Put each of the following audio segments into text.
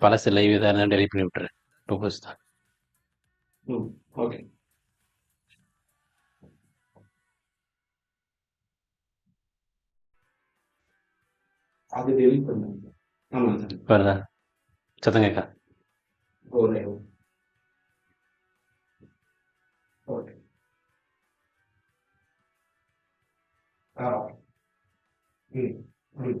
பழசு லைவ் எதாவது டெலிட் பண்ணி விட்டுரு. டூபர்ஸ் தான். ம் ஓகே அது டெலிட் பண்ணுங்க ஆமாம் சார் வருதா சத்தம் கேட்கா ஒரு ஓகே ஆ ம் ம்.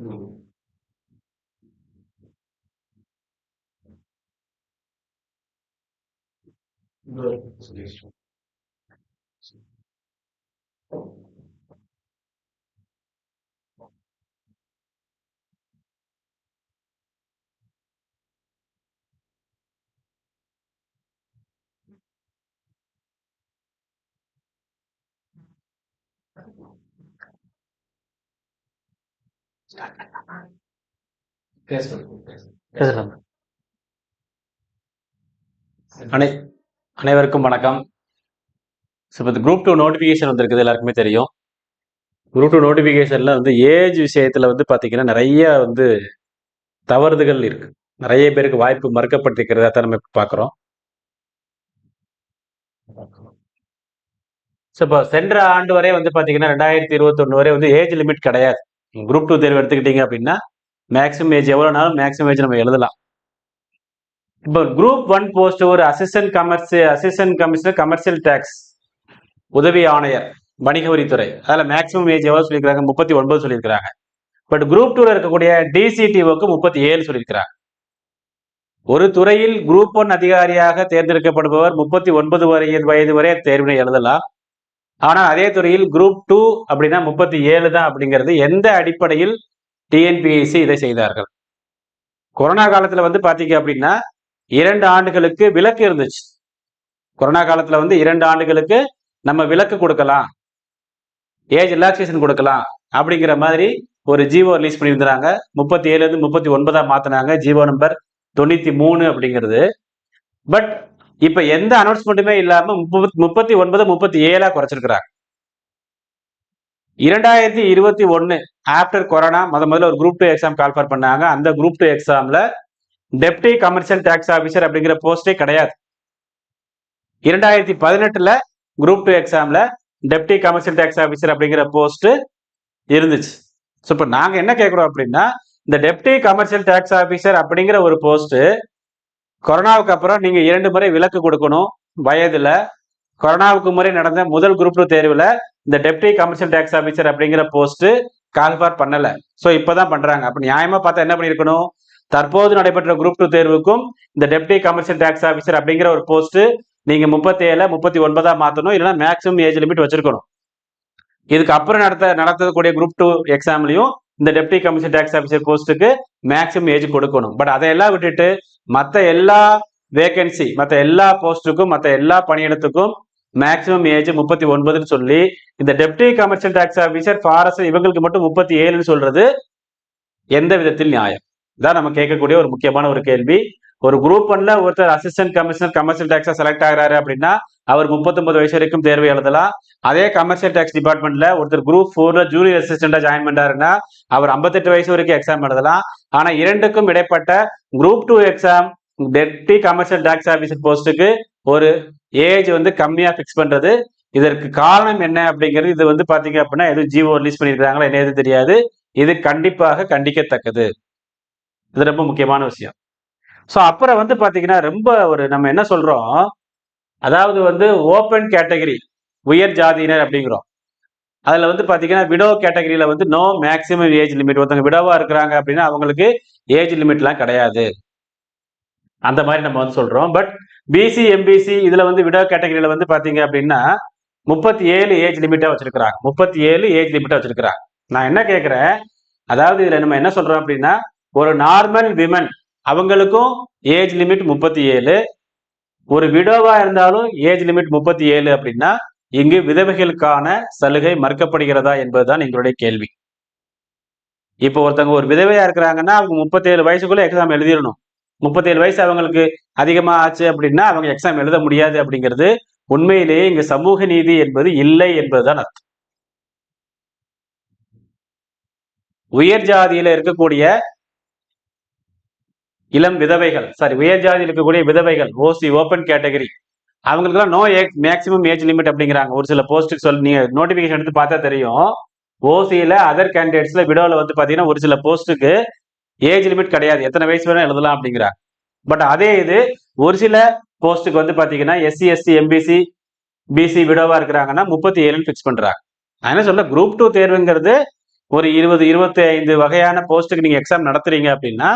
うん。どうですでし பேசலாம் அனை அனைவருக்கும் வணக்கம். ஸோ இப்போ இந்த குரூப் டூ நோட்டிஃபிகேஷன் வந்திருக்குது எல்லாருக்குமே தெரியும். குரூப் டூ நோட்டிஃபிகேஷனில் வந்து ஏஜ் விஷயத்தில் வந்து பார்த்தீங்கன்னா நிறைய வந்து தவறுதுகள் இருக்கு. நிறைய பேருக்கு வாய்ப்பு மறுக்கப்பட்டிருக்கிறதா தான் நம்ம இப்போ பார்க்குறோம் ஸோ இப்போ சென்ற ஆண்டு வரை வந்து பார்த்தீங்கன்னா ரெண்டாயிரத்தி இருபத்தொன்று வரை வந்து ஏஜ் லிமிட் கிடையாது. குரூப் டூ தேர்வு எடுத்துக்கிட்டீங்க அப்படின்னா மேக்ஸிமம் ஏஜ் எவ்வளோனாலும் மேக்ஸிமம் ஏஜ் நம்ம எழுதலாம். இப்போ குரூப் ஒன் போஸ்ட் ஒரு assistant commerce assistant commissioner commercial tax உதவி ஆணையர் வணிக வரித்துறை அதில் மேக்ஸிமம் ஏஜ் எவ்வளோ சொல்லியிருக்காங்க முப்பத்தி ஒன்பது சொல்லியிருக்கிறாங்க பட் குரூப் டூவில் இருக்கக்கூடிய டிசிடிஓக்கு முப்பத்தி ஏழு சொல்லியிருக்கிறாங்க. ஒரு துறையில் குரூப் ஒன் அதிகாரியாக தேர்ந்தெடுக்கப்படுபவர் முப்பத்தி ஒன்பது வரை வயது வரை தேர்வினை எழுதலாம். ஆனால் அதே துறையில் குரூப் டூ அப்படின்னா முப்பத்தி ஏழு தான் அப்படிங்கிறது எந்த அடிப்படையில் டிஎன்பிஎஸ்சி இதை செய்தார்கள்? கொரோனா காலத்தில் வந்து பார்த்தீங்க அப்படின்னா இரண்டு ஆண்டுகளுக்கு விலக்கு இருந்துச்சு. கொரோனா காலத்தில் வந்து இரண்டு ஆண்டுகளுக்கு நம்ம விலக்கு கொடுக்கலாம். ஏஜ் ரிலாக்ஸேஷன் கொடுக்கலாம் அப்படிங்கிற மாதிரி ஒரு ஜீவோ ரிலீஸ் பண்ணியிருந்தாங்க. முப்பத்தி ஏழுலேருந்து முப்பத்தி ஒன்பதாக மாற்றினாங்க ஜீவோ நம்பர் தொண்ணூற்றி மூணு அப்படிங்கிறது. பட் இப்ப எந்த அனௌன்ஸ்மெண்ட்டுமே இல்லாம முப்பத்தி முப்பத்தி ஒன்பது முப்பத்தி ஏழா குறைச்சிருக்கிறாங்க. இரண்டாயிரத்தி இருபத்தி ஒன்னு ஆஃப்டர் கொரோனா முத முதல்ல ஒரு குரூப் டூ எக்ஸாம் கால்ஃபர் பண்ணாங்க. அந்த குரூப் டூ எக்ஸாம்ல டெப்டி கமர்ஷியல் டேக்ஸ் ஆஃபீஸர் அப்படிங்கிற போஸ்டே கிடையாது. இரண்டாயிரத்தி பதினெட்டுல குரூப் டூ எக்ஸாம்ல டெப்டி கமர்ஷியல் டேக்ஸ் ஆஃபீஸர் அப்படிங்கிற போஸ்ட் இருந்துச்சு. ஸோ இப்போ நாங்கள் என்ன கேட்குறோம் அப்படின்னா இந்த டெப்டி கமர்ஷியல் டேக்ஸ் ஆஃபீஸர் அப்படிங்கிற ஒரு போஸ்ட் கொரோனாவுக்கு அப்புறம் நீங்கள் இரண்டு முறை விலக்கு கொடுக்கணும் வயதுல. கொரோனாவுக்கு முறை நடந்த முதல் குரூப் டூ தேர்வில் இந்த டெப்டி கமர்ஷியல் டேக்ஸ் ஆஃபீஸர் அப்படிங்கிற போஸ்ட் கால்பார் பண்ணல. ஸோ இப்பதான் பண்றாங்க. அப்ப நியாயமா பார்த்தா என்ன பண்ணிருக்கணும்? தற்போது நடைபெற்ற குரூப் டூ தேர்வுக்கும் இந்த டெப்டி கமர்ஷியல் டேக்ஸ் ஆஃபீஸர் அப்படிங்கிற ஒரு போஸ்ட் நீங்க முப்பத்தி ஏழு முப்பத்தி ஒன்பதா மாத்தணும். இல்லைன்னா மேக்ஸிமம் ஏஜ் லிமிட் வச்சிருக்கணும். இதுக்கு அப்புறம் நடத்த நடத்தக்கூடிய குரூப் டூ எக்ஸாம்லயும் இந்த டெப்டி கமிஷன் டேக்ஸ் ஆஃபீஸர் போஸ்ட்டுக்கு மேக்ஸிமம் ஏஜ் கொடுக்கணும். பட் அதையெல்லாம் விட்டுட்டு மற்ற எல்லா வேகன்சி மற்ற எல்லா போஸ்ட்டுக்கும் மற்ற எல்லா பணியிடத்துக்கும் மேக்ஸிமம் ஏஜ் முப்பத்தி ஒன்பதுன்னு சொல்லி இந்த deputy commercial tax officer forest இவங்களுக்கு மட்டும் முப்பத்தி ஏழுன்னு சொல்றது எந்த விதத்தில் நியாயம்? இதான் நம்ம கேட்கக்கூடிய ஒரு முக்கியமான ஒரு கேள்வி. ஒரு குரூப் ஒன்ல ஒருத்தர் அசிஸ்டன்ட் கமிஷனர் கமர்ஷியல் டேக்ஸா செலக்ட் ஆகிறாரு அப்படின்னா அவர் முப்பத்தொன்பது வயசு வரைக்கும் தேர்வு எழுதலாம். அதே கமர்ஷியல் டேக்ஸ் டிபார்ட்மெண்ட்ல ஒருத்தர் குரூப் ஃபோர்ல ஜூனியர் அசிஸ்டண்டா ஜாயின் பண்ணாருன்னா அவர் ஐம்பத்தெட்டு வயசு வரைக்கும் எக்ஸாம் எழுதலாம். ஆனா இரண்டுக்கும் இடைப்பட்ட group two exam deputy commercial tax officer போஸ்ட்டுக்கு ஒரு ஏஜ் வந்து கம்மியா ஃபிக்ஸ் பண்றது. இதற்கு காரணம் என்ன அப்படிங்கிறது இது வந்து பாத்தீங்க அப்படின்னா எதுவும் ஜிஓ ரிலீஸ் பண்ணியிருக்காங்களா என்ன எதுவும் தெரியாது. இது கண்டிப்பாக கண்டிக்கத்தக்கது. இது ரொம்ப முக்கியமான விஷயம். ஸோ அப்புறம் வந்து பாத்தீங்கன்னா ரொம்ப ஒரு நம்ம என்ன சொல்றோம் அதாவது வந்து ஓப்பன் கேட்டகரி உயர் ஜாதியினர் அப்படிங்கிறோம். அதில் வந்து பார்த்தீங்கன்னா விடோ கேட்டகரியில் வந்து நோ மேக்ஸிமம் ஏஜ் லிமிட் ஒருத்தவங்க விடோவாக இருக்கிறாங்க அப்படின்னா அவங்களுக்கு ஏஜ் லிமிட்லாம் கிடையாது. அந்த மாதிரி நம்ம வந்து சொல்கிறோம் பட் பிசி எம்பிசி இதில் வந்து விடோ கேட்டகரியில் வந்து பார்த்தீங்க அப்படின்னா முப்பத்தி ஏழு ஏஜ் லிமிட்டாக வச்சுருக்கிறாங்க. முப்பத்தி ஏழு ஏஜ் லிமிட்டாக வச்சுருக்கிறாங்க. நான் என்ன கேட்குறேன் அதாவது இதில் நம்ம என்ன சொல்கிறோம் அப்படின்னா ஒரு நார்மல் விமன் அவங்களுக்கும் ஏஜ் லிமிட் முப்பத்தி ஏழு ஒரு விடோவா இருந்தாலும் ஏஜ் லிமிட் முப்பத்தி ஏழு அப்படின்னா இங்கு விதவைகளுக்கான சலுகை மறுக்கப்படுகிறதா என்பதுதான் எங்களுடைய கேள்வி. இப்போ ஒருத்தவங்க ஒரு விதவையா இருக்கிறாங்கன்னா அவங்க முப்பத்தேழு வயசுக்குள்ள எக்ஸாம் எழுதிடணும். முப்பத்தேழு வயசு அவங்களுக்கு அதிகமா ஆச்சு அப்படின்னா அவங்க எக்ஸாம் எழுத முடியாது அப்படிங்கிறது உண்மையிலேயே இங்கு சமூக நீதி என்பது இல்லை என்பதுதான் அர்த்தம். உயர் ஜாதியில இருக்கக்கூடிய இளம் விதவைகள் சாரி உயர் ஜாதியில் இருக்கக்கூடிய விதவைகள் ஓசி ஓப்பன் கேட்டகரி அவங்களுக்குலாம் no age maximum age limit அப்படிங்கிறாங்க. ஒரு சில போஸ்ட்டுக்கு சொல்லி நீங்க நோட்டிபிகேஷன் எடுத்து பார்த்தா தெரியும். ஓசியில அதர் கேண்டிடேட்ஸ்ல விடோவில் வந்து பாத்தீங்கன்னா ஒரு சில போஸ்ட்டுக்கு ஏஜ் லிமிட் கிடையாது. எத்தனை வயசு வேணும் எழுதலாம் அப்படிங்கிறாங்க. பட் அதே இது ஒரு சில போஸ்ட்டுக்கு வந்து பாத்தீங்கன்னா எஸ்சி எஸ்சி எம்பிசி பிசி விடோவா இருக்கிறாங்கன்னா முப்பத்தி ஏழுன்னு ஃபிக்ஸ் பண்றாங்க. அதனால சொல்ல குரூப் டூ தேர்வுங்கிறது ஒரு இருபது இருபத்தி ஐந்து வகையான போஸ்ட்டுக்கு நீங்க எக்ஸாம் நடத்துறீங்க அப்படின்னா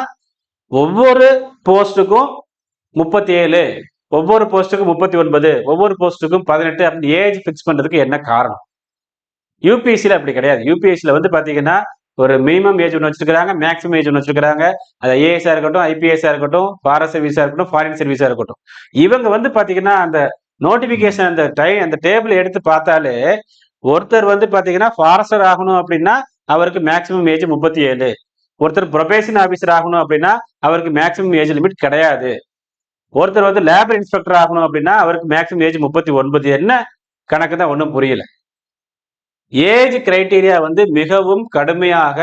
ஒவ்வொரு போஸ்ட்டுக்கும் முப்பத்தி ஏழு ஒவ்வொரு போஸ்ட்டுக்கும் முப்பத்தி ஒன்பது ஒவ்வொரு போஸ்ட்டுக்கும் பதினெட்டு. அப்படி ஏஜ் ஃபிக்ஸ் பண்ணுறதுக்கு என்ன காரணம்? யூபிஎஸ்சியில் அப்படி கிடையாது. யூபிஎஸ்சியில் வந்து பார்த்தீங்கன்னா ஒரு மினிமம் ஏஜ் ஒன்று வச்சிருக்காங்க மேக்ஸிமம் ஏஜ் ஒன்று வச்சிருக்காங்க அது ஐஏஎஸ்ஆ இருக்கட்டும் ஐபிஎஸ்ஆ இருக்கட்டும் ஃபாரஸ்ட் சர்வீஸாக இருக்கட்டும் ஃபாரின் சர்வீஸாக இருக்கட்டும். இவங்க வந்து பார்த்தீங்கன்னா அந்த நோட்டிஃபிகேஷன் அந்த டை அந்த டேபிள் எடுத்து பார்த்தாலே ஒருத்தர் வந்து பார்த்தீங்கன்னா ஃபாரஸ்டர் ஆகணும் அப்படின்னா அவருக்கு மேக்ஸிமம் ஏஜ் முப்பத்தி ஏழு ஒருத்தர் ப்ரொபேஷன் ஆஃபீஸர் ஆகணும் அப்படின்னா அவருக்கு மேக்ஸிமம் ஏஜ் லிமிட் கிடையாது. ஒருத்தர் வந்து லேபர் இன்ஸ்பெக்டர் ஆகணும் அப்படின்னா அவருக்கு மேக்ஸிமம் ஏஜ் முப்பத்தி ஒன்பது. என்ன? கணக்கு தான் ஒன்றும் புரியல. ஏஜ் கிரைட்டீரியா வந்து மிகவும் கடுமையாக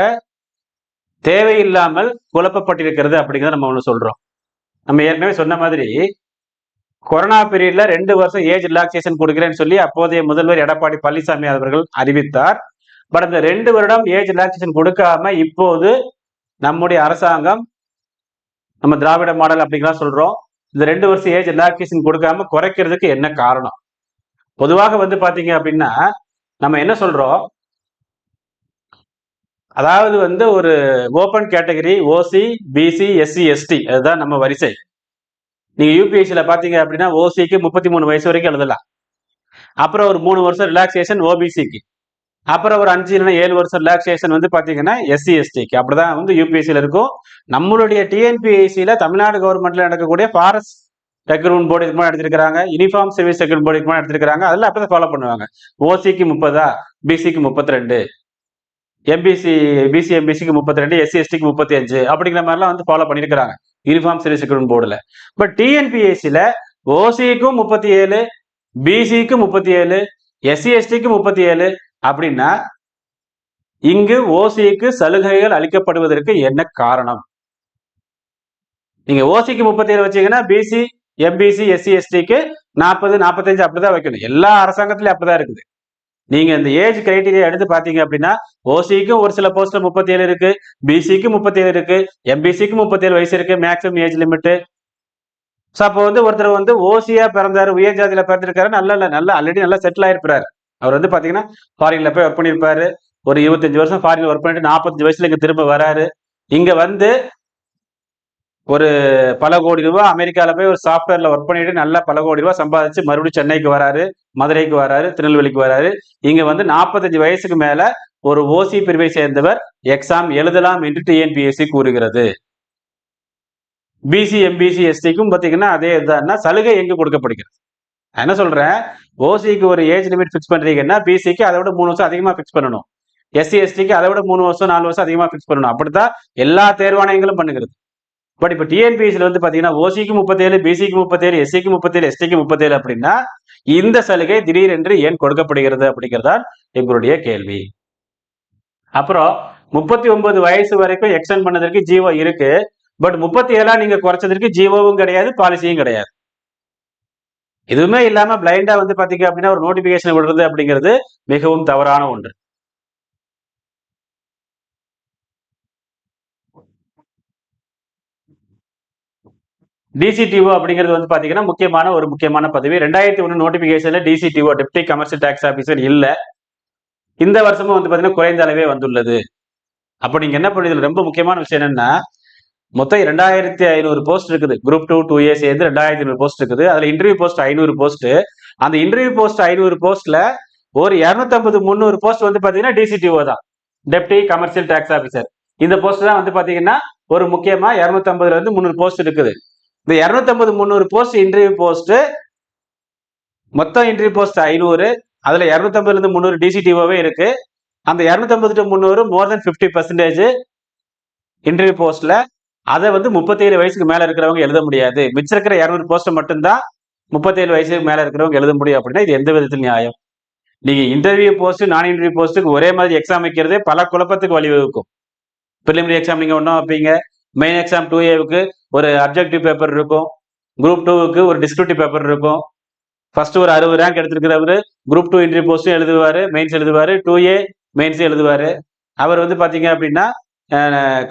தேவையில்லாமல் குழப்பப்பட்டிருக்கிறது அப்படிங்கிறத நம்ம ஒன்று சொல்றோம். நம்ம ஏற்கனவே சொன்ன மாதிரி கொரோனா பீரியட்ல ரெண்டு வருஷம் ஏஜ் ரிலாக்ஸேஷன் கொடுக்குறேன்னு சொல்லி அப்போதைய முதல்வர் எடப்பாடி பழனிசாமி அவர்கள் அறிவித்தார். பட் அந்த ரெண்டு வருடம் ஏஜ் ரிலாக்ஸேஷன் கொடுக்காம இப்போது நம்முடைய அரசாங்கம் நம்ம திராவிட மாடல் அப்படிங்கலாம் சொல்றோம். இந்த ரெண்டு வருஷம் ஏஜ் ரிலாக்ஸேஷன் கொடுக்காம குறைக்கிறதுக்கு என்ன காரணம்? பொதுவாக வந்து பாத்தீங்க அப்படின்னா நம்ம என்ன சொல்றோம்? அதாவது வந்து ஒரு open category OC BC SC ST அதுதான் நம்ம வரிசை. நீங்க யூபிஎஸ்சியில பாத்தீங்க அப்படின்னா ஓசிக்கு முப்பத்தி மூணு வயசு வரைக்கும் எழுதலாம். அப்புறம் ஒரு மூணு வருஷம் ரிலாக்ஸேஷன் ஓபிசிக்கு அப்புறம் ஒரு அஞ்சு இல்லைன்னா ஏழு வருஷம் ரிலாக்ஸேஷன் வந்து பாத்தீங்கன்னா எஸ்சி எஸ்டிக்கு அப்படிதான் வந்து யூபிஎஸ்சியில் இருக்கும். நம்மளுடைய டிஎன்பிஎஸ்சியில் தமிழ்நாடு கவர்மெண்ட்ல நடக்கக்கூடிய ஃபாரஸ்ட் ரெக்ரூட்மெண்ட் போர்டு இதுக்கு எடுத்திருக்காங்க யூனிஃபார்ம் சர்வீஸ் ரெக்ரூட் போர்டு இதுக்கு முன்னாடி எடுத்திருக்காங்க அதெல்லாம் அப்படிதான் ஃபாலோ பண்ணுவாங்க. ஓசிக்கு முப்பதா பிசிக்கு முப்பத்தி ரெண்டு எம்பிசி பிசி எம்பிசிக்கு முப்பத்தி ரெண்டு எஸ்சி எஸ்டிக்கு முப்பத்தி அஞ்சு அப்படிங்கிற மாதிரிலாம் வந்து ஃபாலோ பண்ணியிருக்கிறாங்க. யூனிஃபார்ம் சர்வீஸ் ரெக்ரூட்மெண்ட் போர்டில் பட் டிஎன்பிஎஸ்சியில் ஓசிக்கும் முப்பத்தி ஏழு பிசிக்கு முப்பத்தி ஏழு எஸ்சி எஸ்டிக்கு முப்பத்தி ஏழு அப்படின்னா இங்கு ஓசிக்கு சலுகைகள் அளிக்கப்படுவதற்கு என்ன காரணம்? நீங்க ஓசிக்கு முப்பத்தி ஏழு வச்சீங்கன்னா பிசி எம்பிசி எஸ்சி எஸ்டிக்கு நாற்பது நாற்பத்தஞ்சு அப்படிதான் வைக்கணும். எல்லா அரசாங்கத்திலயும் அப்படிதான் இருக்குது. நீங்க இந்த ஏஜ் கிரைட்டீரியா எடுத்து பாத்தீங்க அப்படின்னா ஓசிக்கும் ஒரு சில போஸ்ட்ல முப்பத்தி ஏழு இருக்கு பிசிக்கு முப்பத்தி ஏழு இருக்கு எம்பிசிக்கு முப்பத்தி ஏழு வயசு இருக்கு மேக்ஸிமம் ஏஜ் லிமிட் ஸோ அப்போ வந்து ஒருத்தர் வந்து ஓசியா பிறந்தாரு உயர் ஜாதியில பிறந்திருக்காரு நல்ல நல்ல ஆல்ரெடி நல்லா செட்டில் ஆயிருப்பாரு அவர் வந்து பார்த்தீங்கன்னா ஃபாரின்ல போய் ஒர்க் பண்ணியிருப்பாரு ஒரு இருபத்தஞ்சு வருஷம் ஃபாரின்ல ஒர்க் பண்ணிட்டு நாற்பத்தஞ்சு வயசுல இங்க திரும்ப வராரு. இங்க வந்து ஒரு பல கோடி ரூபா அமெரிக்காவில் போய் ஒரு சாஃப்ட்வேர்ல ஒர்க் பண்ணிட்டு நல்லா பல கோடி ரூபா சம்பாதிச்சு மறுபடியும் சென்னைக்கு வராரு மதுரைக்கு வராரு திருநெல்வேலிக்கு வராரு. இங்க வந்து நாற்பத்தஞ்சு வயசுக்கு மேல ஒரு ஓசி பிரிவை சேர்ந்தவர் எக்ஸாம் எழுதலாம் என்று டிஎன்பிஎஸ்சி கூறுகிறது. பிசி எம்பிசி எஸ்டிக்கும் பார்த்தீங்கன்னா அதே இதுதான். சலுகை எங்கு கொடுக்கப்படுகிறது? என்ன சொல்றேன்? ஓசிக்கு ஒரு ஏஜ் லிமிட் ஃபிக்ஸ் பண்றீங்கன்னா பிசிக்கு அதை விட மூணு வருஷம் அதிகமா ஃபிக்ஸ் பண்ணணும். எஸ்சி எஸ்டிக்கு அதை விட மூணு வருஷம் நாலு வருஷம் அதிகமா ஃபிக்ஸ் பண்ணணும். அப்படித்தான் எல்லா தேர்வாணையங்களும் பண்ணுகிறது. பட் இப்போ டிஎன்பிஎஸ்சியில் வந்து பாத்தீங்கன்னா ஓசிக்கு முப்பத்தேழு பிசிக்கு முப்பத்தேழு எஸ்சிக்கு முப்பத்தேழு எஸ்டிக்கு முப்பத்தேழு அப்படின்னா இந்த சலுகை திடீரென்று ஏன் கொடுக்கப்படுகிறது அப்படிங்கிறதான் எங்களுடைய கேள்வி. அப்புறம் முப்பத்தி ஒன்பது வயசு வரைக்கும் எக்ஸ்டெண்ட் பண்ணதற்கு ஜீவோ இருக்கு. பட் முப்பத்தி ஏழா நீங்க குறைச்சதற்கு ஜீவோவும் கிடையாது பாலிசியும் கிடையாது. எதுவுமே இல்லாம பிளைண்டா வந்து பாத்தீங்க அப்படின்னா ஒரு நோட்டிபிகேஷன் விடுறது அப்படிங்கிறது மிகவும் தவறான ஒன்று. டிசிடிஓ அப்படிங்கிறது வந்து பாத்தீங்கன்னா முக்கியமான ஒரு முக்கியமான பதவி. ரெண்டாயிரத்தி ஒன்று நோட்டிபிகேஷன்ல DCTO deputy commercial tax officer இல்ல. இந்த வருஷமும் வந்து பாத்தீங்கன்னா குறைந்த அளவே வந்துள்ளது. அப்ப நீங்க என்ன பண்ணுறது ரொம்ப முக்கியமான விஷயம் என்னன்னா மொத்தம் ரெண்டாயிரத்தி ஐநூறு போஸ்ட் இருக்குது. குரூப் டூ டூ ஏ சேர்ந்து ரெண்டாயிரத்தி ஐநூறு போஸ்ட் இருக்குது. அதுல இன்டர்வியூ போஸ்ட் ஐநூறு போஸ்ட் அந்த இன்டர்வியூ போஸ்ட் ஐநூறு போஸ்ட்ல ஒரு இரநூத்தம்பது முந்நூறு போஸ்ட் வந்து பாத்தீங்கன்னா டிசிடிஓ தான். டெப்டி கமர்ஷியல் டாக்ஸ் ஆஃபீஸர் இந்த போஸ்ட் தான் வந்து பாத்தீங்கன்னா ஒரு முக்கியமா இரநூத்தம்பதுல இருந்து முந்நூறு போஸ்ட் இருக்குது. இந்த இரநூத்தம்பது முந்நூறு போஸ்ட் இன்டர்வியூ போஸ்ட் மொத்தம் இன்டர்வியூ போஸ்ட் ஐநூறு அதுல இரநூத்தம்பதுல இருந்து முந்நூறு டிசிடிஓவே இருக்கு. அந்த இரநூத்தம்பது டு முந்நூறு more than fifty percentage interview போஸ்ட்ல அதை வந்து முப்பத்தேழு வயசுக்கு மேல இருக்கிறவங்க எழுத முடியாது. மிச்சம் இருக்கிற இரநூறு போஸ்ட் மட்டும்தான் முப்பத்தேழு வயசுக்கு மேல இருக்கிறவங்க எழுத முடியும் அப்படின்னா இது எந்த விதத்தில் நியாயம். நீங்க இன்டர்வியூ போஸ்ட் நான் இன்டர்வியூ போஸ்ட்டுக்கு ஒரே மாதிரி எக்ஸாம் வைக்கிறதே பல குழப்பத்துக்கு வழிவகுக்கும். பிரிலிமினரி எக்ஸாம் நீங்க ஒன்றும் வைப்பீங்க. மெயின் எக்ஸாம் டூ ஏவுக்கு ஒரு அப்ஜெக்டிவ் பேப்பர் இருக்கும். குரூப் டூவுக்கு ஒரு டிஸ்கிரிப்டிவ் பேப்பர் இருக்கும். ஃபர்ஸ்ட் ஒரு அறுபது ரேங்க் எடுத்திருக்கிறவர் குரூப் டூ இன்டர்வியூ போஸ்ட்டும் எழுதுவாரு மெயின்ஸ் எழுதுவாரு டூ ஏ மெயின்ஸும் எழுதுவாரு. அவர் வந்து பார்த்தீங்க அப்படின்னா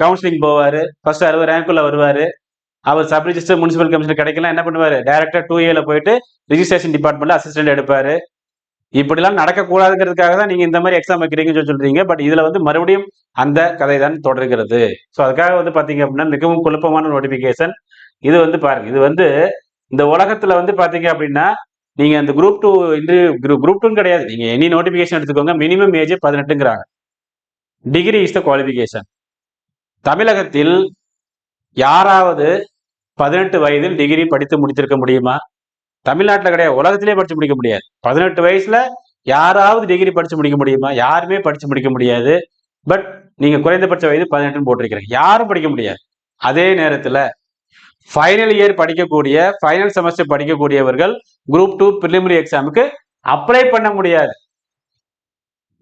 கவுன்சிலிங் போவார். ஃபர்ஸ்ட் அறுபது ரேங்க்குள்ள வருவார். அவர் சப் ரிஜிஸ்டர் முனிசிபல் கமிஷனர் கிடைக்கலாம் என்ன பண்ணுவார்? டைரக்டா டூ ஏல போயிட்டு ரிஜிஸ்ட்ரேஷன் டிபார்ட்மெண்ட்ல அசிஸ்டன்ட் எடுப்பாரு. இப்படிலாம் நடக்கக்கூடாதுங்கிறதுக்காக தான் நீங்க இந்த மாதிரி எக்ஸாம் வைக்கிறீங்கன்னு சொல்லி சொல்றீங்க. பட் இதுல வந்து மறுபடியும் அந்த கதை தான் தொடர்கிறது. ஸோ அதுக்காக வந்து பாத்தீங்க அப்படின்னா மிகவும் குழப்பமான நோட்டிபிகேஷன் இது வந்து பாருங்க. இது வந்து இந்த உலகத்துல வந்து பாத்தீங்க அப்படின்னா நீங்க அந்த group two interview group two கிடையாது. நீங்க எனி நோட்டிபிகேஷன் எடுத்துக்கோங்க. மினிமம் ஏஜ் பதினெட்டுங்கிறாங்க. டிகிரி இஸ் த குவாலிஃபிகேஷன் தமிழகத்தில் யாராவது பதினெட்டு வயதில் டிகிரி படித்து முடித்திருக்க முடியுமா? தமிழ்நாட்டில் கிடையாது. உலகத்திலே படித்து முடிக்க முடியாது. பதினெட்டு வயசுல யாராவது டிகிரி படித்து முடிக்க முடியுமா? யாருமே படிச்சு முடிக்க முடியாது. பட் நீங்க குறைந்தபட்ச வயது பதினெட்டுன்னு போட்டிருக்கிறீங்க. யாரும் படிக்க முடியாது. அதே நேரத்துல ஃபைனல் இயர் படிக்கக்கூடிய ஃபைனல் செமஸ்டர் படிக்கக்கூடியவர்கள் குரூப் டூ பிரிலிமினரி எக்ஸாமுக்கு அப்ளை பண்ண முடியாது.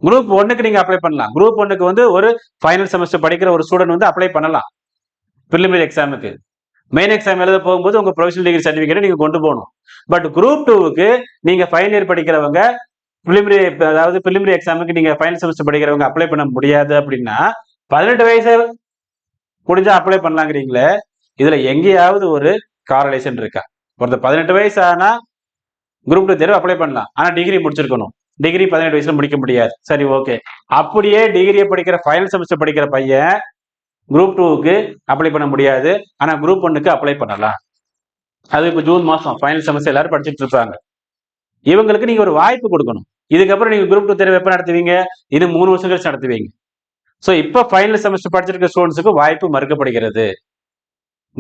குரூப் ஒன்னுக்கு நீங்க அப்ளை பண்ணலாம். குரூப் ஒன்னுக்கு வந்து ஒரு ஃபைனல் செமஸ்டர் படிக்கிற ஒரு ஸ்டூடெண்ட் வந்து அப்ளை பண்ணலாம். பிரிலிமினரி எக்ஸாமுக்கு மெயின் எக்ஸாம் எழுத போகும்போது உங்க ப்ரொஃபஷனல் டிகிரி சர்டிஃபிகேட் நீங்க கொண்டு போகணும். பட் குரூப் டூவுக்கு நீங்க ஃபைனல் இயர் படிக்கிறவங்க பிலிமினரி அதாவது பிலிமினரி எக்ஸாமுக்கு நீங்க ஃபைனல் செமஸ்டர் படிக்கிறவங்க அப்ளை பண்ண முடியாது அப்படின்னா பதினெட்டு வயசு முடிஞ்சா அப்ளை பண்ணலாங்கிறீங்களே இதுல எங்கேயாவது ஒரு காரலேஷன் இருக்கா? ஒருத்தர் பதினெட்டு வயசு ஆனா குரூப் டூ தேர்வு அப்ளை பண்ணலாம். ஆனா டிகிரி முடிச்சிருக்கணும். டிகிரி பதினெட்டு வயசுல முடிக்க முடியாது. சரி ஓகே அப்படியே டிகிரியை படிக்கிற ஃபைனல் செமஸ்டர் படிக்கிற பையன் குரூப் டூவுக்கு அப்ளை பண்ண முடியாது. ஆனா குரூப் ஒன்னுக்கு அப்ளை பண்ணலாம். அது இப்போ ஜூன் மாசம். ஃபைனல் செமஸ்டர் எல்லாரும் படிச்சுட்டு இருப்பாங்க. இவங்களுக்கு நீங்க ஒரு வாய்ப்பு கொடுக்கணும். இதுக்கப்புறம் நீங்க குரூப் டூ தேர்வு எப்போ நடத்துவீங்க? இது மூணு வருஷம் கழிச்சு நடத்துவீங்க. ஸோ இப்போ ஃபைனல் செமஸ்டர் படிச்சிருக்க ஸ்டூடெண்ட்ஸுக்கு வாய்ப்பு மறுக்கப்படுகிறது.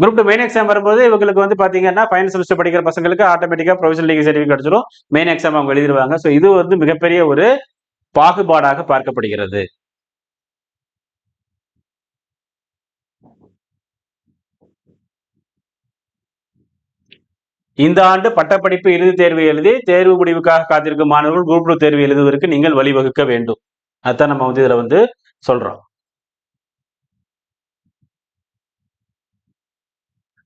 குரூப் டூ மெயின் எக்ஸாம் வரும்போது இவங்களுக்கு வந்து பாத்தீங்கன்னா ஃபைனல் செமஸ்டர் படிக்கிற பசங்களுக்கு ஆட்டோமேட்டிக்கா ப்ரொவிஷனல் லீக் சர்டிஃபிகேட் கிடைச்சிடும் மெயின் எக்ஸாம் அவங்க எழுதிடுவாங்க. ஸோ இது வந்து மிகப்பெரிய ஒரு பாகுபாடாக பார்க்கப்படுகிறது. இந்த ஆண்டு பட்டப்படிப்பு இறுதி தேர்வு எழுதி தேர்வு முடிவுக்காக காத்திருக்கும் மாணவர்கள் குரூப் டூ தேர்வு எழுதுவதற்கு நீங்கள் வழிவகுக்க வேண்டும். அதுதான் நம்ம வந்து இதில் வந்து சொல்கிறோம்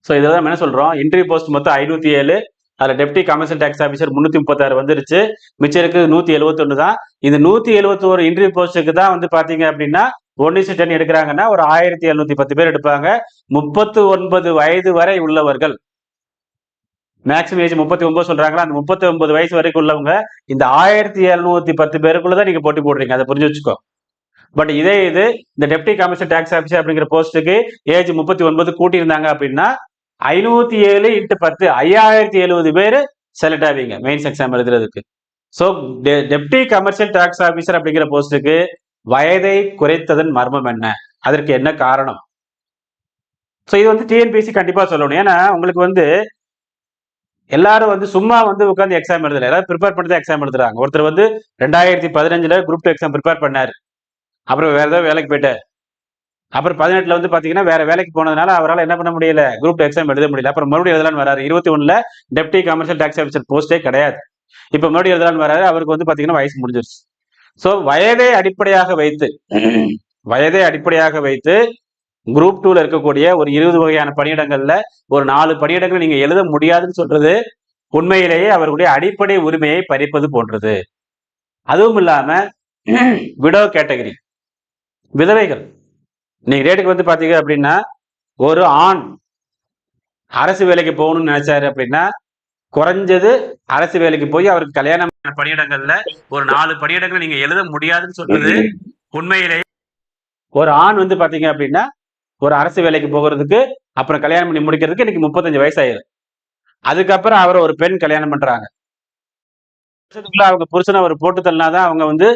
ஸோ இதில் நம்ம என்ன சொல்கிறோம் இன்ட்ரி போஸ்ட் மொத்தம் ஐநூத்தி ஏழு அதில் டெப்டி கமர்ஷியல் டேக்ஸ் ஆஃபீஸர் முந்நூற்றி முப்பத்தாறு வந்துருச்சு. மிச்சம் இருக்கு நூற்றி எழுபத்தொன்று தான். இந்த நூற்றி எழுபத்தி ஒரு போஸ்ட்டுக்கு தான் வந்து பார்த்தீங்க அப்படின்னா ஒன் டென் எடுக்கிறாங்கன்னா ஒரு ஆயிரத்தி எழுநூத்தி பத்து பேர் எடுப்பாங்க. முப்பத்து ஒன்பது வயது வரை உள்ளவர்கள். மேக்ஸிமம் ஏஜ் முப்பத்தி ஒன்பது சொல்றாங்களா? அந்த முப்பத்தி ஒன்பது வயசு வரைக்கும் உள்ளவங்க இந்த ஆயிரத்தி எழுநூத்தி பத்து பேருக்குள்ள தான் நீங்க போட்டி போடுறீங்க. அதை புரிஞ்சு வச்சுக்கோ. பட் இதே இது இந்த டெப்டி கமிஷன் டேக்ஸ் ஆஃபீஸர் அப்படிங்கிற போஸ்ட்டுக்கு ஏஜ் முப்பத்தி ஒன்பது கூட்டியிருந்தாங்க அப்படின்னா ஐநூத்தி ஏழு இன்ட்டு பத்து ஐயாயிரத்தி எழுபது பேர் செலக்ட் ஆவீங்க மெயின்ஸ் எக்ஸாம் எழுதுறதுக்கு. So deputy commercial tax officer அப்படிங்கிற போஸ்ட்டுக்கு வயதை குறைத்ததன் மர்மம் என்ன? அதற்கு என்ன காரணம்? ஸோ இது வந்து டிஎன்பிசி கண்டிப்பா சொல்லணும். ஏன்னா உங்களுக்கு வந்து எல்லாரும் வந்து சும்மா வந்து உட்காந்து எக்ஸாம் எழுதல. எல்லாரும் ப்ரிப்பேர் பண்ணி எக்ஸாம் எழுதுறாங்க. ஒருத்தர் வந்து ரெண்டாயிரத்தி பதினஞ்சுல குரூப் டூ எக்ஸாம் ப்ரிப்பேர் பண்ணார். அப்புறம் வேற ஏதாவது வேலைக்கு போயிட்டார். அப்புறம் பதினெட்டுல வந்து பாத்தீங்கன்னா வேற வேலைக்கு போனதுனால அவரால் என்ன பண்ண முடியல? குரூப் எக்ஸாம் எழுத முடியல. அப்புறம் மறுபடியும் எழுதலான்னு வராரு. இருபத்தி ஒண்ணுல டெப்டி கமர்ஷியல் டாக்ஸ் ஆஃபீஸர் போஸ்டே கிடையாது. இப்ப மறுபடியும் எழுதலான்னு வராரு. அவருக்கு வந்து பாத்தீங்கன்னா வயசு முடிஞ்சிருச்சு. ஸோ வயதை அடிப்படையாக வைத்து வயதை அடிப்படையாக வைத்து குரூப் டூல இருக்கக்கூடிய ஒரு இருபது வகையான பணியிடங்கள்ல ஒரு நாலு பணியிடங்கள் நீங்க எழுத முடியாதுன்னு சொல்றது உண்மையிலேயே அவர்களுடைய அடிப்படை உரிமையை பறிப்பது போன்றது. அதுவும் இல்லாம விடோ கேட்டகரி விதவைகள். நீங்க ரேட்டுக்கு வந்து பாத்தீங்க அப்படின்னா ஒரு ஆண் அரசு வேலைக்கு போகணும்னு நினைச்சாரு அப்படின்னா குறைஞ்சது அரசு வேலைக்கு போய் அவருக்கு கல்யாணம் பணியிடங்கள்ல ஒரு நாலு பணியிடங்கள் நீங்க எழுத முடியாதுன்னு சொல்றது உண்மையிலேயே ஒரு ஆண் வந்து பாத்தீங்க அப்படின்னா ஒரு அரசு வேலைக்கு போகிறதுக்கு அப்புறம் கல்யாணம் பண்ணி முடிக்கிறதுக்கு இன்னைக்கு முப்பத்தஞ்சு வயசு ஆயிரும் அதுக்கப்புறம் அவரை ஒரு பெண் கல்யாணம் பண்றாங்க. வருஷத்துக்குள்ள அவங்க புருஷனை அவர் போட்டு தள்ளினாதான் அவங்க வந்து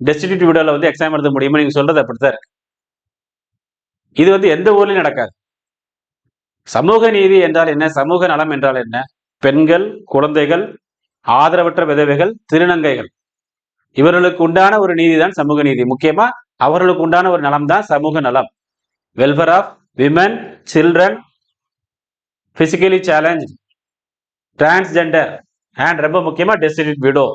டெஸ்டிடியூட் விடோல வந்து எக்ஸாம் எழுத முடியுமா நீங்க சொல்றது அப்படித்தான் இருக்கு. இது வந்து எந்த ஊர்லயும் நடக்காது. சமூக நீதி என்றால் என்ன? சமூக நலம் என்றால் என்ன? பெண்கள் குழந்தைகள் ஆதரவற்ற விதவைகள் திருநங்கைகள். இவர்களுக்கு உண்டான ஒரு நீதி தான் சமூக நீதி. முக்கியமா அவர்களுக்கு உண்டான ஒரு நலம் தான் சமூக நலம். Welfare of women children physically challenge transgender and ரொம்ப முக்கியமா டெஸ்டிடியூட் விடோ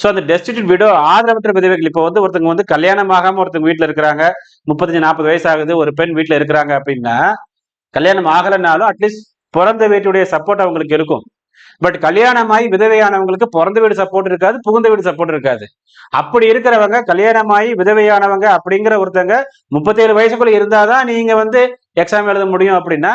ஸோ அந்த டெஸ்டிடியூட் விடோ ஆதரவற்ற விதவைகள். இப்போ வந்து ஒருத்தவங்க வந்து கல்யாணம் ஆகாம ஒருத்தங்க வீட்டில் இருக்கிறாங்க. முப்பத்தஞ்சு நாற்பது வயசு ஆகுது ஒரு பெண் வீட்டில் இருக்கிறாங்க அப்படின்னா கல்யாணம் ஆகலைனாலும் அட்லீஸ்ட் பிறந்த வீட்டுடைய சப்போர்ட் அவங்களுக்கு இருக்கும். பட் கல்யாணமாகி விதவையானவங்களுக்கு பிறந்த வீடு சப்போர்ட் இருக்காது புகுந்த வீடு சப்போர்ட் இருக்காது. அப்படி இருக்கிறவங்க கல்யாணமாகி விதவையானவங்க அப்படிங்கிற ஒருத்தங்க முப்பத்தேழு வயசுக்குள்ள இருந்தாதான் நீங்க வந்து எக்ஸாம் எழுத முடியும் அப்படின்னா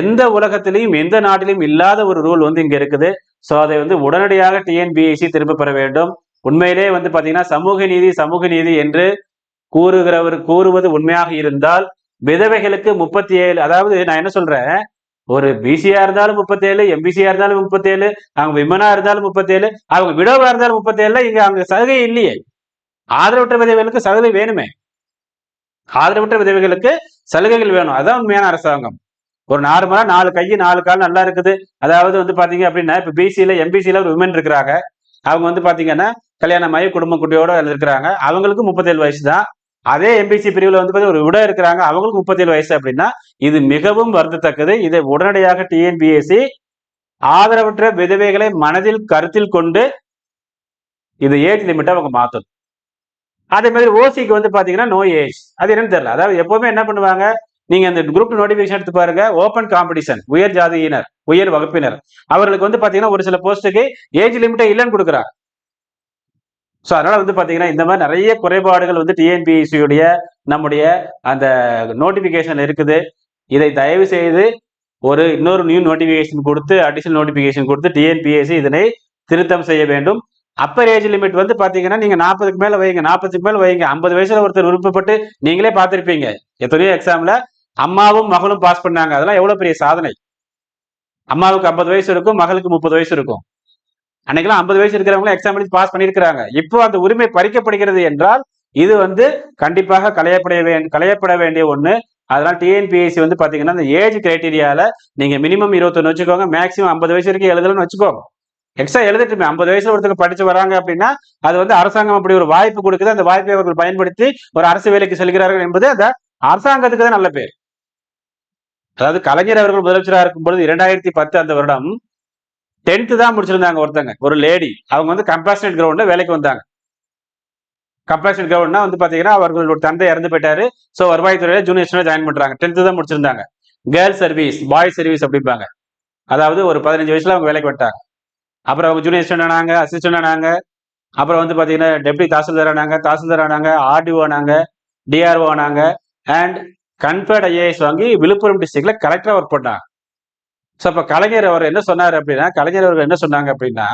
எந்த உலகத்திலையும் எந்த நாட்டிலையும் இல்லாத ஒரு ரூல் வந்து இங்க இருக்குது. ஸோ அதை வந்து உடனடியாக டிஎன்பிஎஸ்சி திரும்ப பெற வேண்டும். உண்மையிலே வந்து பாத்தீங்கன்னா சமூக நீதி சமூக நீதி என்று கூறுகிறவர் கூறுவது உண்மையாக இருந்தால் விதவைகளுக்கு முப்பத்தி ஏழு அதாவது நான் என்ன சொல்றேன்? ஒரு பிசியா இருந்தாலும் முப்பத்தேழு எம்பிசியா இருந்தாலும் முப்பத்தேழு அவங்க விமனா இருந்தாலும் முப்பத்தேழு அவங்க விடோவா இருந்தாலும் முப்பத்தேழுல இங்க அவங்க சலுகை இல்லையே. ஆதரவற்ற விதவைகளுக்கு சலுகை வேணுமே. ஆதரவற்ற விதவைகளுக்கு சலுகைகள் வேணும். அதான் உண்மையான அரசாங்கம். ஒரு நார்மலா நாலு கை நாலு கால் நல்லா இருக்குது. அதாவது வந்து பாத்தீங்க அப்படின்னா இப்ப பிசியில எம்பிசியில ஒரு விமன் இருக்கிறாங்க. அவங்க வந்து பாத்தீங்கன்னா கல்யாணம் குடும்ப குட்டியோட இருக்கிறாங்க அவங்களுக்கு முப்பத்தேழு வயசு தான் அதே எம்பிசி பிரிவில் வந்து பார்த்தீங்கன்னா ஒரு விட இருக்கிறாங்க. அவங்களுக்கு முப்பத்தேழு வயசு அப்படின்னா இது மிகவும் வருந்தத்தக்கது இதை உடனடியாக டிஎன்பிஎஸ்சி ஆதரவற்ற விதவைகளை மனதில் கருத்தில் கொண்டு இது ஏஜ் லிமிட்டை அவங்க மாற்றணும் அதே மாதிரி ஓசிக்கு வந்து பார்த்தீங்கன்னா நோ ஏஜ். அது என்னன்னு தெரியல. அதாவது எப்பவுமே என்ன பண்ணுவாங்க? நீங்க அந்த குரூப் நோட்டிபிகேஷன் எடுத்து பாருங்க. ஓப்பன் காம்படிஷன் உயர் ஜாதியினர் உயர் வகுப்பினர். அவர்களுக்கு வந்து பாத்தீங்கன்னா ஒரு சில போஸ்ட்டுக்கு ஏஜ் லிமிட்டே இல்லைன்னு கொடுக்குறாங்க. ஸோ அதனால வந்து பார்த்தீங்கன்னா இந்த மாதிரி நிறைய குறைபாடுகள் வந்து டிஎன்பிஎஸ்சியுடைய நம்முடைய அந்த நோட்டிஃபிகேஷன் இருக்குது. இதை தயவு செய்து ஒரு இன்னொரு நியூ நோட்டிஃபிகேஷன் கொடுத்து அடிஷனல் நோட்டிஃபிகேஷன் கொடுத்து டிஎன்பிஎஸ்சி இதனை திருத்தம் செய்ய வேண்டும். அப்பர் ஏஜ் லிமிட் வந்து பார்த்தீங்கன்னா நீங்கள் நாற்பதுக்கு மேலே வைங்க. நாற்பதுக்கு மேலே வைங்க. ஐம்பது வயசில் ஒருத்தர் விருப்பப்பட்டு நீங்களே பார்த்துருப்பீங்க எத்தனையோ எக்ஸாமில் அம்மாவும் மகளும் பாஸ் பண்ணாங்க. அதெல்லாம் எவ்வளோ பெரிய சாதனை? அம்மாவுக்கு ஐம்பது வயசு இருக்கும் மகளுக்கு முப்பது வயசு இருக்கும். அன்னைக்கெல்லாம் ஐம்பது வயசு இருக்கிறவங்க எக்ஸாம் எழுதி பாஸ் பண்ணியிருக்கிறாங்க. இப்போ அந்த உரிமை பறிக்கப்படுகிறது என்றால் இது வந்து கண்டிப்பாக களையப்பட வேண்டிய களையப்பட வேண்டிய ஒன்று அதனால டிஎன்பிஎஸ்சி வந்து பாத்தீங்கன்னா அந்த ஏஜ் கிரைட்டீரியால நீங்க மினிமம் இருபத்தொன்னு வச்சுக்கோங்க மேக்ஸிமம் ஐம்பது வயசு வரைக்கும் எழுதலன்னு வச்சுக்கோங்க. எக்ஸ்ட்ரா எழுதிட்டுமே. ஐம்பது வயசுல ஒருத்தருக்கு படிச்சு வராங்க அப்படின்னா அது வந்து அரசாங்கம் அப்படி ஒரு வாய்ப்பு கொடுக்குது. அந்த வாய்ப்பை அவர்கள் பயன்படுத்தி ஒரு அரசு வேலைக்கு செல்கிறார்கள் என்பது அந்த அரசாங்கத்துக்கு தான் நல்ல பேர். அதாவது கலைஞர் அவர்கள் முதலமைச்சராக இருக்கும் பொழுது இரண்டாயிரத்தி பத்து அந்த வருடம் டென்த்து தான் முடிச்சிருந்தாங்க ஒருத்தங்க ஒரு லேடி அவங்க வந்து கம்பாஷனட் கிரவுண்டில் வேலைக்கு வந்தாங்க. கம்பாஷனட் கிரவுண்ட்னா வந்து பார்த்தீங்கன்னா அவர்களோட தந்தை இறந்து போயிட்டாரு. ஸோ வருவாய்த்துறையில ஜூனியர் ஜாயின் பண்ணுறாங்க டென்த்து தான் முடிச்சிருந்தாங்க. கேர்ள் சர்வீஸ் பாய் சர்வீஸ் அப்படிம்பாங்க. அதாவது ஒரு பதினஞ்சு வயசுல அவங்க வேலைக்கு விட்டாங்க அப்புறம் அவங்க ஜூனியர் ஸ்டூடெண்ட் ஆனாங்க அசிஸ்டன்ட் ஆனாங்க. அப்புறம் வந்து பார்த்தீங்கன்னா டெப்டி தாசில்தார் ஆனாங்க தாசில்தார் ஆனாங்க ஆர்டிஓ ஆனாங்க டிஆர்ஓ ஆனாங்க. அண்ட் கன்ஃபர்ட் ஐஏஎஸ் வாங்கி விழுப்புரம் டிஸ்ட்ரிக்ட்ல கரெக்டாக ஒர்க் பண்ணாங்க. ஸோ அப்போ கலைஞர் அவர் என்ன சொன்னார் அப்படின்னா கலைஞர் அவர்கள் என்ன சொன்னாங்க அப்படின்னா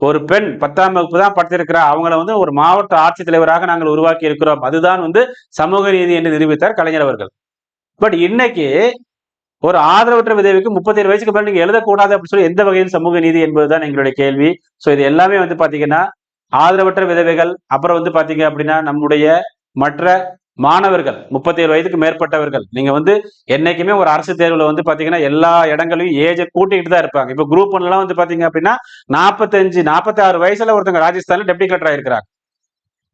ஒரு பெண் பத்தாம் வகுப்பு தான் படுத்திருக்கிறா அவங்கள வந்து ஒரு மாவட்ட ஆட்சித்தலைவராக நாங்கள் உருவாக்கி இருக்கிறோம். அதுதான் வந்து சமூக நீதி என்று நிரூபித்தார் கலைஞர் அவர்கள். பட் இன்னைக்கு ஒரு ஆதரவற்ற விதவிக்கு முப்பத்தேழு வயசுக்கு மேலே நீங்கள் எழுதக்கூடாது அப்படின்னு சொல்லி எந்த வகையில் சமூக நீதி என்பதுதான் எங்களுடைய கேள்வி. ஸோ இது எல்லாமே வந்து பார்த்தீங்கன்னா ஆதரவற்ற விதவைகள் அப்புறம் வந்து பார்த்தீங்க அப்படின்னா நம்முடைய மற்ற மாணவர்கள் முப்பத்தேழு வயதுக்கு மேற்பட்டவர்கள் நீங்க வந்து என்னைக்குமே ஒரு அரசு தேர்வுல வந்து பாத்தீங்கன்னா எல்லா இடங்களையும் ஏஜை கூட்டிகிட்டு தான் இருப்பாங்க. இப்ப குரூப் ஒன்லாம் வந்து பாத்தீங்க அப்படின்னா நாற்பத்தஞ்சு நாற்பத்தி ஆறு வயசுல ஒருத்தங்க ராஜஸ்தான்ல டெப்டி கலெக்டர் ஆயிருக்கிறாங்க.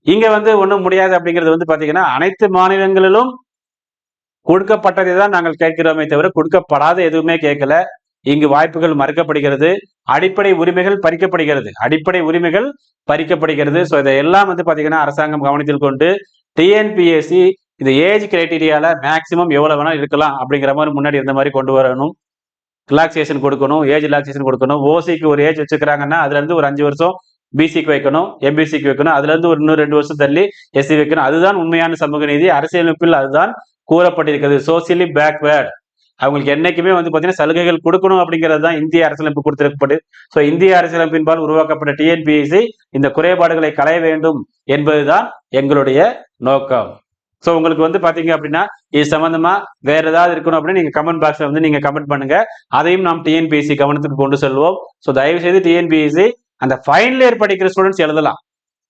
இங்க வந்து ஒண்ணும் முடியாது அப்படிங்கிறது வந்து பாத்தீங்கன்னா அனைத்து மாநிலங்களிலும் கொடுக்கப்பட்டதை தான் நாங்கள் கேட்கிறோமே தவிர கொடுக்கப்படாத எதுவுமே கேட்கல. இங்கு வாய்ப்புகள் மறுக்கப்படுகிறது. அடிப்படை உரிமைகள் பறிக்கப்படுகிறது. அடிப்படை உரிமைகள் பறிக்கப்படுகிறது. ஸோ இதையெல்லாம் வந்து பாத்தீங்கன்னா அரசாங்கம் கவனத்தில் கொண்டு டிஎன்பிஎஸ்சி இந்த ஏஜ் கிரைட்டீரியால மேக்சிமம் எவ்வளவு வேணாலும் இருக்கலாம் அப்படிங்கிற மாதிரி முன்னாடி இருந்த மாதிரி கொண்டு வரணும். ரிலாக்ஸேஷன் கொடுக்கணும் ஏஜ் ரிலாக்ஸேஷன் கொடுக்கணும். ஓசிக்கு ஒரு ஏஜ் வச்சுக்கிறாங்கன்னா அதுல இருந்து ஒரு அஞ்சு வருஷம் பிசிக்கு வைக்கணும் எம்பிசிக்கு வைக்கணும் அதுல இருந்து ஒரு இன்னும் ரெண்டு வருஷம் தள்ளி எஸ்சி வைக்கணும். அதுதான் உண்மையான சமூக நீதி. அரசியலமைப்பில் அதுதான் கூறப்பட்டிருக்கிறது. சோசியலி பேக்வேர்டு அவங்களுக்கு என்னைக்குமே வந்து பார்த்தீங்கன்னா சலுகைகள் கொடுக்கணும் அப்படிங்கிறது தான் இந்திய அரசியலமைப்பு கொடுத்திருக்கப்பட்டு. ஸோ இந்திய அரசியலமைப்பின்பால் உருவாக்கப்பட்ட டிஎன்பிஎஸ்சி இந்த குறைபாடுகளை களைய வேண்டும் என்பதுதான் எங்களுடைய நோக்கம் ஸோ உங்களுக்கு வந்து பாத்தீங்க அப்படின்னா இது சம்மந்தமா வேற ஏதாவது இருக்கணும் அப்படின்னு நீங்க கமெண்ட் பாக்ஸ்ல வந்து நீங்க கமெண்ட் பண்ணுங்க. அதையும் நாம் டிஎன்பிஎஸ்சி கவனத்துக்கு கொண்டு செல்வோம். ஸோ தயவு செய்து டிஎன்பிஎஸ்சி அந்த ஃபைனல் இயர் படிக்கிற ஸ்டூடெண்ட்ஸ் எழுதலாம்.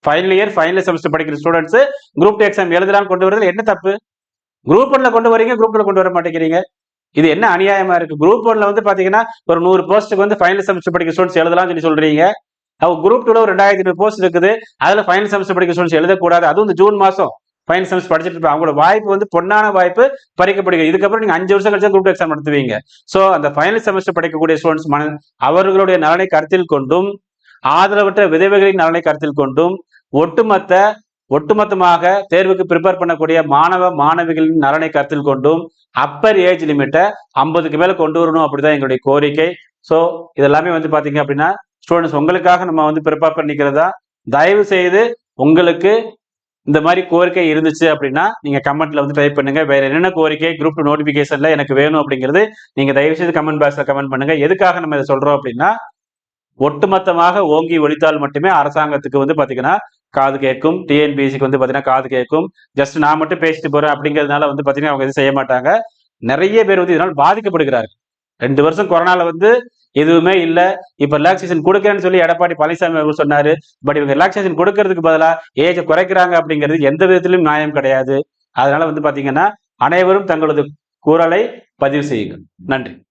ஃபைனல் இயர் ஃபைனல் செமஸ்டர் படிக்கிற ஸ்டூடெண்ட்ஸ் குரூப் டூ எக்ஸாம் எழுதலாம் கொண்டு வரதுல என்ன தப்பு? குரூப் ஒன்ல கொண்டு வரீங்க குரூப் டூல கொண்டு வர மாட்டேங்கிறீங்க. இது என்ன அநியாயமா இருக்கு? குரூப் ஒன்ல வந்து பாத்தீங்கன்னா ஒரு நூறு போஸ்ட்டுக்கு வந்து ஃபைனல் செமஸ்டர் படிக்கிற ஸ்டூடெண்ட்ஸ் எழுதலாம்னு சொல்லி சொல்றீங்க. குரூப் டூல ஒரு ரெண்டாயிரத்தி ஐநூறு போஸ்ட் இருக்குது. அதுல ஃபைனல் செமஸ்டர் படிக்க ஸ்டூடெண்ட்ஸ் எழுதக்கூடாது. அதுவும் இந்த ஜூன் மாசம் ஃபைனல் செமஸ்டர் படிச்சுட்டு இருப்பாங்க அவங்களோட வாய்ப்பு வந்து பொன்னான வாய்ப்பு பறிக்கப்படுகிறது. இதுக்கப்புறம் நீங்க அஞ்சு வருஷம் கழிச்சா குரூப் எக்ஸாம் நடத்துவீங்க. சோ அந்த ஃபைனல் செமஸ்டர் படிக்கக்கூடிய ஸ்டூடெண்ட்ஸ் மன அவர்களுடைய நலனை கருத்தில் கொண்டும் ஆதரவற்ற விதவைகளின் நலனை கருத்தில் கொண்டும் ஒட்டுமொத்த ஒட்டுமொத்தமாக தேர்வுக்கு ப்ரிப்பேர் பண்ணக்கூடிய மாணவ மாணவிகளின் நலனை கருத்தில் கொண்டும் அப்பர் ஏஜ் லிமிட்டை ஐம்பதுக்கு மேல கொண்டு வரணும் அப்படிதான் எங்களுடைய கோரிக்கை. ஸோ இதெல்லாமே வந்து பாத்தீங்க அப்படின்னா ஸ்டூடெண்ட்ஸ் உங்களுக்காக நம்ம வந்து ப்ரிப்பேர் பண்ணிக்கிறதா? தயவு செய்து உங்களுக்கு இந்த மாதிரி கோரிக்கை இருந்துச்சு அப்படின்னா நீங்க கமெண்ட்ல வந்து டைப் பண்ணுங்க. வேற என்னென்ன கோரிக்கை குரூப் நோட்டிபிகேஷன்ல எனக்கு வேணும் அப்படிங்கிறது நீங்க தயவு செய்து கமெண்ட் பாக்ஸ்ல கமெண்ட் பண்ணுங்க. எதுக்காக நம்ம இதை சொல்றோம் அப்படின்னா ஒட்டுமொத்தமாக ஓங்கி ஒழித்தால் மட்டுமே அரசாங்கத்துக்கு வந்து பாத்தீங்கன்னா காது கேட்கும் டிஎன்பிஎஸ்சிக்கு வந்து பாத்தீங்கன்னா காது கேட்கும் ஜஸ்ட் நான் மட்டும் பேசிட்டு போறேன் அப்படிங்கிறதுனால வந்து பாத்தீங்கன்னா அவங்க எதுவும் செய்ய மாட்டாங்க. நிறைய பேர் வந்து இதனால் பாதிக்கப்படுகிறார்கள். ரெண்டு வருஷம் கொரோனால வந்து எதுவுமே இல்ல. இப்ப ரிலாக்ஸேஷன் கொடுக்கறேன்னு சொல்லி எடப்பாடி பழனிசாமி அவர்கள் சொன்னாரு. பட் இவங்க ரிலாக்ஸேஷன் கொடுக்கறதுக்கு பதிலா ஏஜை குறைக்கிறாங்க அப்படிங்கிறது எந்த விதத்திலும் நியாயம் கிடையாது. அதனால வந்து பாத்தீங்கன்னா அனைவரும் தங்களது குரலை பதிவு செய்யுங்கள். நன்றி.